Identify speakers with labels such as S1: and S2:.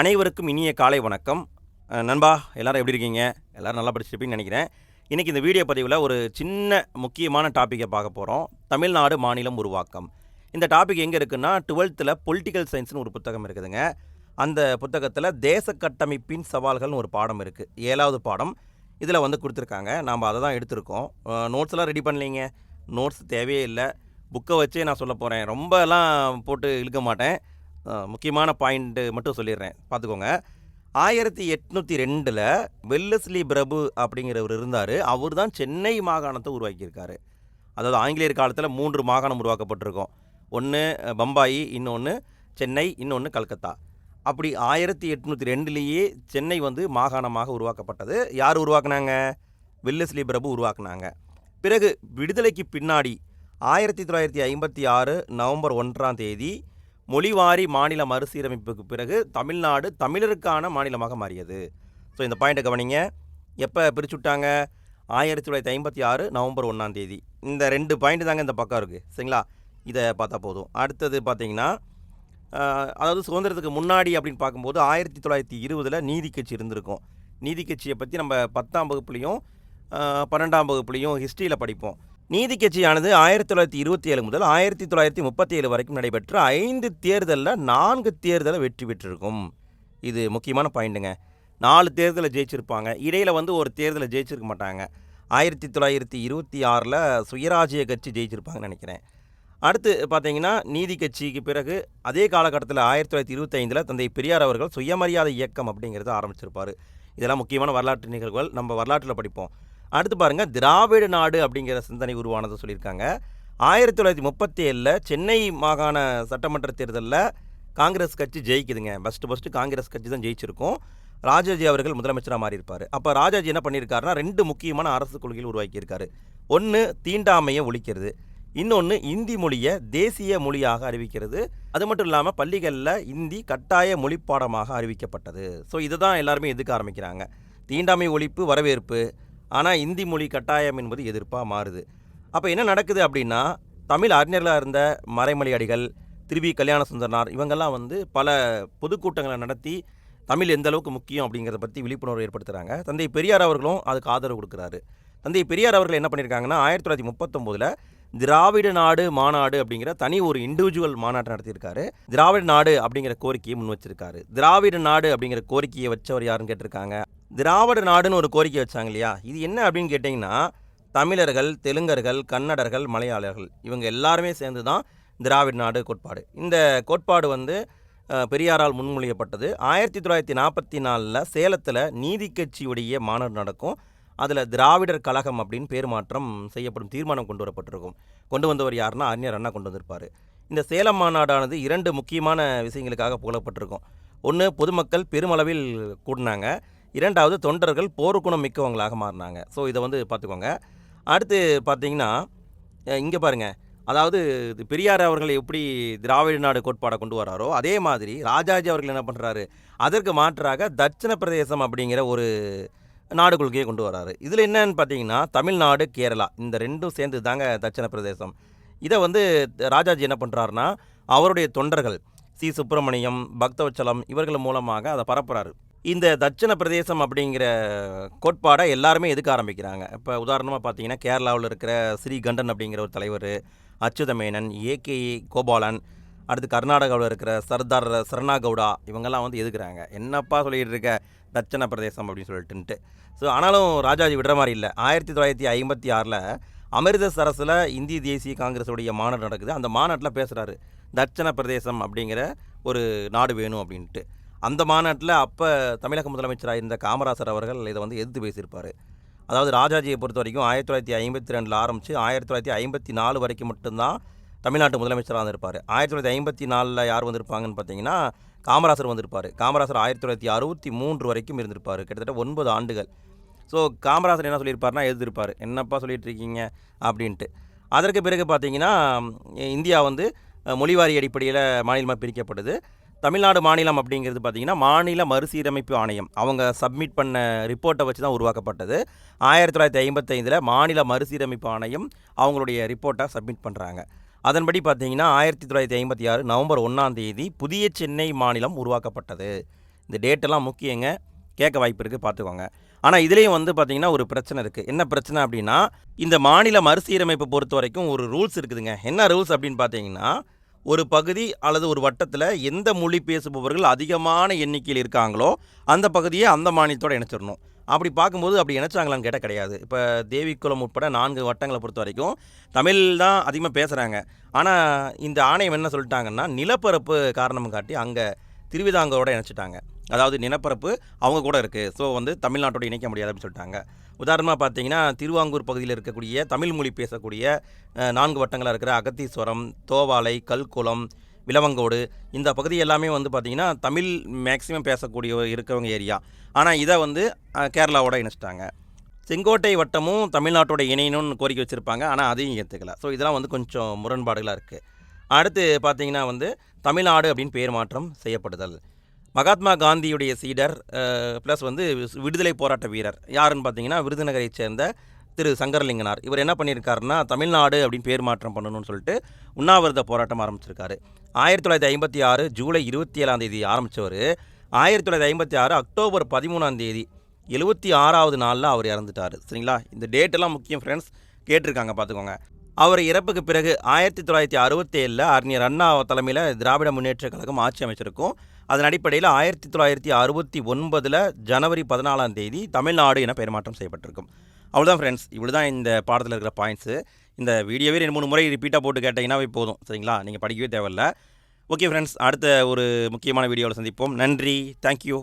S1: அனைவருக்கும் இனிய காலை வணக்கம். நண்பா எல்லாரும் எப்படி இருக்கீங்க? எல்லாரும் நல்லா படிச்சிருப்பீங்கன்னு நினைக்கிறேன். இன்றைக்கி இந்த வீடியோ பதிவில் ஒரு சின்ன முக்கியமான டாப்பிக்கை பார்க்க போகிறோம் தமிழ்நாடு மாநிலம் உருவாக்கம். இந்த டாபிக் எங்கே இருக்குன்னா டுவெல்த்தில் பொலிட்டிக்கல் சயின்ஸ்னு ஒரு புத்தகம் இருக்குதுங்க. அந்த புத்தகத்தில் தேச கட்டமைப்பின் சவால்கள்னு ஒரு பாடம் இருக்குது ஏழாவது பாடம். இதில் வந்து கொடுத்துருக்காங்க. நாம் அதை தான் எடுத்திருக்கோம். நோட்ஸ்லாம் ரெடி பண்ணலைங்க. நோட்ஸ் தேவையே இல்லை. புக்கை வச்சே நான் சொல்ல போகிறேன் ரொம்பலாம் போட்டு இழுக்க மாட்டேன். முக்கியமான பாயிண்ட்டு மட்டும் சொல்லிடுறேன். பார்த்துக்கோங்க. ஆயிரத்தி எட்நூற்றி ரெண்டில் வெல்லஸ்லி பிரபு அப்படிங்கிறவர் இருந்தார். அவர் தான் சென்னை மாகாணத்தை உருவாக்கியிருக்காரு. அதாவது ஆங்கிலேயர் காலத்தில் மூன்று மாகாணம் உருவாக்கப்பட்டிருக்கோம். ஒன்று பம்பாயி இன்னொன்று சென்னை இன்னொன்று கல்கத்தா. அப்படி ஆயிரத்தி எட்நூற்றி ரெண்டுலேயே சென்னை வந்து மாகாணமாக உருவாக்கப்பட்டது. யார் உருவாக்குனாங்க? வெல்லஸ்லி பிரபு உருவாக்குனாங்க. பிறகு விடுதலைக்கு பின்னாடி ஆயிரத்தி தொள்ளாயிரத்தி ஐம்பத்தி ஆறு நவம்பர் ஒன்றாம் தேதி மொழிவாரி மாநில மறுசீரமைப்புக்கு பிறகு தமிழ்நாடு தமிழருக்கான மாநிலமாக மாறியது. ஸோ இந்த பாயிண்ட்டை கவனிங்க. எப்போ பிரிச்சு விட்டாங்க ஆயிரத்தி தொள்ளாயிரத்தி ஐம்பத்தி ஆறு நவம்பர் ஒன்றாம் தேதி. இந்த ரெண்டு பாயிண்ட் தாங்க இந்த பக்கம் இருக்குது சரிங்களா? இதை பார்த்தா போதும். அடுத்தது பார்த்தீங்கன்னா அதாவது சுதந்திரத்துக்கு முன்னாடி அப்படின்னு பார்க்கும்போது ஆயிரத்தி தொள்ளாயிரத்தி இருபதில் நீதி கட்சி இருந்திருக்கும். நீதி கட்சியை பற்றி நம்ம பத்தாம் வகுப்புலேயும் பன்னெண்டாம் வகுப்புலேயும் ஹிஸ்ட்ரியில் படிப்போம். நீதி கட்சியானது ஆயிரத்தி தொள்ளாயிரத்தி இருபத்தி ஏழு முதல் ஆயிரத்தி தொள்ளாயிரத்தி முப்பத்தி ஏழு வரைக்கும் நடைபெற்ற ஐந்து தேர்தலில் நான்கு தேர்தலை வெற்றி பெற்றிருக்கும். இது முக்கியமான பாயிண்ட்டுங்க. நாலு தேர்தலை ஜெயிச்சிருப்பாங்க. இடையில் வந்து ஒரு தேர்தலை ஜெயிச்சிருக்க மாட்டாங்க. ஆயிரத்தி தொள்ளாயிரத்தி இருபத்தி ஆறில் சுயராஜ்ய கட்சி ஜெயிச்சிருப்பாங்கன்னு நினைக்கிறேன். அடுத்து பார்த்தீங்கன்னா நீதி கட்சிக்கு பிறகு அதே காலகட்டத்தில் ஆயிரத்தி தொள்ளாயிரத்தி இருபத்தைந்தில் தந்தை பெரியார் அவர்கள் சுயமரியாதை இயக்கம் அப்படிங்கிறத ஆரம்பிச்சிருப்பார். இதெல்லாம் முக்கியமான வரலாற்று நிகழ்வுகள். நம்ம வரலாற்றில் படிப்போம். அடுத்து பாருங்கள் திராவிட நாடு அப்படிங்கிற சிந்தனை உருவானதை சொல்லியிருக்காங்க. ஆயிரத்தி தொள்ளாயிரத்தி முப்பத்தி ஏழில் சென்னை மாகாண சட்டமன்ற தேர்தலில் காங்கிரஸ் கட்சி ஜெயிக்குதுங்க. ஃபஸ்ட்டு ஃபஸ்ட்டு காங்கிரஸ் கட்சி தான் ஜெயிச்சிருக்கும். ராஜாஜி அவர்கள் முதலமைச்சராக மாறியிருப்பார். அப்போ ராஜாஜி என்ன பண்ணியிருக்காருன்னா ரெண்டு முக்கியமான அரசு கொள்கைகள் உருவாக்கியிருக்காரு. ஒன்று தீண்டாமையை ஒழிக்கிறது. இன்னொன்று இந்தி மொழியை தேசிய மொழியாக அறிவிக்கிறது. அது மட்டும் இல்லாமல் பள்ளிகளில் இந்தி கட்டாய மொழிப்பாடமாக அறிவிக்கப்பட்டது. ஸோ இதை தான் எல்லாருமே எதுக்க ஆரம்பிக்கிறாங்க. தீண்டாமை ஒழிப்பு வரவேற்பு ஆனால் இந்தி மொழி கட்டாயம் என்பது எதிர்ப்பாக மாறுது. அப்போ என்ன நடக்குது அப்படின்னா தமிழ் அறிஞர்களாக இருந்த மறைமொழி அடிகள் திருவி கல்யாண சுந்தரனார் இவங்கெல்லாம் வந்து பல பொதுக்கூட்டங்களை நடத்தி தமிழ் எந்த அளவுக்கு முக்கியம் அப்படிங்கிறத பற்றி விழிப்புணர்வு ஏற்படுத்துகிறாங்க தந்தை பெரியார் அவர்களும் அதுக்கு ஆதரவு கொடுக்குறாரு. தந்தை பெரியார் அவர்கள் என்ன பண்ணியிருக்காங்கன்னா ஆயிரத்தி தொள்ளாயிரத்தி முப்பத்தொம்போதில் திராவிட நாடு மாநாடு அப்படிங்கிற தனி ஒரு இண்டிவிஜுவல் மாநாட்டை நடத்தியிருக்காரு. திராவிட நாடு அப்படிங்கிற கோரிக்கையை முன் வச்சிருக்காரு திராவிட நாடு அப்படிங்கிற கோரிக்கையை வச்சவர் யாருன்னு கேட்டிருக்காங்க? திராவிட நாடுன்னு ஒரு கோரிக்கை வச்சாங்க இல்லையா? இது என்ன அப்படின்னு கேட்டிங்கன்னா தமிழர்கள் தெலுங்கர்கள் கன்னடர்கள் மலையாளர்கள் இவங்க எல்லாருமே சேர்ந்து தான் திராவிட நாடு கோட்பாடு. இந்த கோட்பாடு வந்து பெரியாரால் முன்மொழியப்பட்டது. ஆயிரத்தி தொள்ளாயிரத்தி நாற்பத்தி நாலில் சேலத்தில் நீதி கட்சியுடைய மாநாடு நடக்கும். அதில் திராவிடர் கழகம் அப்படின்னு பேர் மாற்றம் செய்யப்படும் தீர்மானம் கொண்டு வரப்பட்டிருக்கும். கொண்டு வந்தவர் யாருன்னா அறிஞர் அண்ணா கொண்டு வந்திருப்பார். இந்த சேலம் மாநாடானது இரண்டு முக்கியமான விஷயங்களுக்காக புகழப்பட்டிருக்கும். ஒன்று பொதுமக்கள் பெருமளவில் கூடினாங்க. இரண்டாவது தொண்டர்கள் போர்க்குணம் மிக்கவங்களாக மாறினாங்க. ஸோ இதை வந்து பார்த்துக்கோங்க. அடுத்து பார்த்தீங்கன்னா இங்கே பாருங்கள் அதாவது இது பெரியார் அவர்கள் எப்படி திராவிட நாடு கோட்பாடை கொண்டு வராரோ அதே மாதிரி ராஜாஜி அவர்கள் என்ன பண்ணுறாரு அதற்கு மாற்றாக தட்சிண பிரதேசம் அப்படிங்கிற ஒரு நாடு கொள்கையை கொண்டு வராரு. இதில் என்னன்னு பார்த்தீங்கன்னா தமிழ்நாடு கேரளா இந்த ரெண்டும் சேர்ந்து தாங்க தட்சிண பிரதேசம். இதை வந்து ராஜாஜி என்ன பண்ணுறாருனா அவருடைய தொண்டர்கள் சி. சுப்பிரமணியம் பக்தவச்சலம் இவர்கள் மூலமாக அதை பரப்புகிறாரு இந்த தட்சிண பிரதேசம் அப்படிங்கிற கோட்பாடை எல்லாருமே எதுக்க ஆரம்பிக்கிறாங்க? இப்போ உதாரணமாக பார்த்தீங்கன்னா கேரளாவில் இருக்கிற ஸ்ரீகண்டன் அப்படிங்கிற ஒரு தலைவர் அச்சுதமேனன் ஏகே கோபாலன் அடுத்து கர்நாடகாவில் இருக்கிற சர்தார் சரணாகவுடா இவங்கெல்லாம் வந்து எதுக்குறாங்க? என்னப்பா சொல்லிகிட்டு இருக்க? தட்சண பிரதேசம் அப்படின்னு சொல்லிட்டுன்ட்டு. ஸோ ஆனாலும் ராஜாஜி விடுற மாதிரி இல்லை. ஆயிரத்தி தொள்ளாயிரத்தி ஐம்பத்தி ஆறில் அமிர்தசரஸில் இந்திய தேசிய காங்கிரஸுடைய மாநாடு நடக்குது. அந்த மாநாட்டில் பேசுகிறாரு தட்சண பிரதேசம் அப்படிங்கிற ஒரு நாடு வேணும் அப்படின்ட்டு. அந்த மாநாட்டில் அப்போ தமிழக முதலமைச்சராக இருந்த காமராசர் அவர்கள் இதை வந்து எதிர்த்து பேசியிருப்பார். அதாவது ராஜாஜியை பொறுத்த வரைக்கும் ஆயிரத்தி தொள்ளாயிரத்தி ஐம்பத்தி ரெண்டில் ஆரம்பித்து ஆயிரத்தி தொள்ளாயிரத்தி ஐம்பத்தி நாலு வரைக்கும் மட்டும்தான் தமிழ்நாட்டு முதலமைச்சராக இருப்பார் ஆயிரத்தி தொள்ளாயிரத்தி ஐம்பத்தி நாலில் யார் வந்திருப்பாங்கன்னு பார்த்தீங்கன்னா காமராசர் வந்திருப்பார். காமராசர் ஆயிரத்தி தொள்ளாயிரத்தி அறுபத்தி மூன்று வரைக்கும் இருந்திருப்பார். கிட்டத்தட்ட ஒன்பது ஆண்டுகள். ஸோ காமராசர் என்ன சொல்லியிருப்பாருன்னா எழுதியிருப்பார் என்னப்பா சொல்லிகிட்டு இருக்கீங்க? அப்படின்ட்டு. அதற்கு பிறகு பார்த்தீங்கன்னா இந்தியா வந்து மொழிவாரி அடிப்படையில் மாநிலமாக பிரிக்கப்படுது தமிழ்நாடு மாநிலம் அப்படிங்கிறது பார்த்தீங்கன்னா மாநில மறுசீரமைப்பு ஆணையம். அவங்க சப்மிட் பண்ண ரிப்போர்ட்டை வச்சு தான் உருவாக்கப்பட்டது. ஆயிரத்தி தொள்ளாயிரத்தி ஐம்பத்தைந்தில் மாநில மறுசீரமைப்பு ஆணையம் அவங்களுடைய ரிப்போர்ட்டை சப்மிட் பண்ணுறாங்க அதன்படி பார்த்தீங்கன்னா ஆயிரத்தி தொள்ளாயிரத்தி ஐம்பத்தி ஆறு நவம்பர் ஒன்றாம் தேதி புதிய சென்னை மாநிலம் உருவாக்கப்பட்டது. இந்த டேட்டெல்லாம் முக்கியங்க. கேட்க வாய்ப்பு இருக்குது பார்த்துக்கோங்க. ஆனால் இதுலேயும் வந்து பார்த்திங்கன்னா ஒரு பிரச்சனை இருக்குது என்ன பிரச்சனை அப்படின்னா இந்த மாநில மறுசீரமைப்பை பொறுத்த வரைக்கும் ஒரு ரூல்ஸ் இருக்குதுங்க. என்ன ரூல்ஸ் அப்படின்னு பார்த்தீங்கன்னா ஒரு பகுதி அல்லது ஒரு வட்டத்தில் எந்த மொழி பேசுபவர்கள் அதிகமான எண்ணிக்கையில் இருக்காங்களோ அந்த பகுதியை அந்த மாநிலத்தோடு இணைச்சிடணும். அப்படி பார்க்கும்போது அப்படி இணைச்சாங்களான்னு கேட்டால் கிடையாது. இப்போ தேவிக்குளம் உட்பட நான்கு வட்டங்களை பொறுத்த வரைக்கும் தமிழ் தான் அதிகமாக பேசுகிறாங்க ஆனால் இந்த ஆணையம் என்ன சொல்லிட்டாங்கன்னா நிலப்பரப்பு காரணம் காட்டி அங்கே திருவிதாங்கரோட இணைச்சிட்டாங்க. அதாவது நிலப்பரப்பு அவங்க கூட இருக்குது ஸோ வந்து தமிழ்நாட்டோட இணைக்க முடியாது அப்படின்னு சொல்லிட்டாங்க. உதாரணமாக பார்த்தீங்கன்னா திருவாங்கூர் பகுதியில் இருக்கக்கூடிய தமிழ் மொழி பேசக்கூடிய நான்கு வட்டங்களாக இருக்கிற அகத்தீஸ்வரம் தோவாலை கல்குளம் விலவங்கோடு இந்த பகுதி எல்லாமே வந்து பார்த்திங்கன்னா தமிழ் மேக்ஸிமம் பேசக்கூடிய இருக்கிறவங்க ஏரியா. ஆனால் இதை வந்து கேரளாவோட இணைச்சிட்டாங்க. செங்கோட்டை வட்டமும் தமிழ்நாட்டோட இணையணும்னு கோரிக்கை வச்சுருப்பாங்க. ஆனால் அதையும் ஏற்றுக்கல ஸோ இதெல்லாம் வந்து கொஞ்சம் முரண்பாடுகளாக இருக்குது அடுத்து பார்த்தீங்கன்னா வந்து தமிழ்நாடு அப்படின்னு பேர் மாற்றம் செய்யப்படுதல். மகாத்மா காந்தியுடைய சீடர் ப்ளஸ் வந்து விடுதலை போராட்ட வீரர். யாருன்னு பார்த்தீங்கன்னா விருதுநகரைச் சேர்ந்த திரு சங்கரலிங்கனார். இவர் என்ன பண்ணியிருக்காருன்னா தமிழ்நாடு அப்படின்னு பேர் மாற்றம் பண்ணணும்னு சொல்லிட்டு உண்ணாவிரத போராட்டம் ஆரம்பிச்சிருக்காரு. ஆயிரத்தி தொள்ளாயிரத்தி ஐம்பத்தி ஆறு ஜூலை இருபத்தி ஏழாம் தேதி ஆரம்பித்தவர் ஆயிரத்தி தொள்ளாயிரத்தி ஐம்பத்தி ஆறு அக்டோபர் பதிமூணாம் தேதி எழுபத்தி ஆறாவது நாளில் அவர் இறந்துட்டார். சரிங்களா? இந்த டேட்டெல்லாம் முக்கியம் ஃப்ரெண்ட்ஸ் கேட்டிருக்காங்க பார்த்துக்கோங்க அவர் இறப்புக்கு பிறகு ஆயிரத்தி தொள்ளாயிரத்தி அறுபத்தேழில் அறிஞர் அண்ணா தலைமையில் திராவிட முன்னேற்ற கழகம் ஆட்சி அமைச்சிருக்கும். அதன் அடிப்படையில் ஆயிரத்தி தொள்ளாயிரத்தி அறுபத்தி ஒன்பதில் ஜனவரி பதினாலாம் தேதி தமிழ்நாடு என பெருமாற்றம் செய்யப்பட்டிருக்கும். அவ்வளோதான் ஃப்ரெண்ட்ஸ் இவ்வளோ தான் இந்த பாடத்தில் இருக்கிற பாயிண்ட்ஸு இந்த வீடியோவே ரெண்டு மூணு முறை ரிப்பீட்டாக போட்டு கேட்டிங்கன்னாவே போதும். சரிங்களா? நீங்கள் படிக்கவே தேவையில்ல. ஓகே ஃப்ரெண்ட்ஸ் அடுத்த ஒரு முக்கியமான வீடியோவில் சந்திப்போம். நன்றி. தேங்க்யூ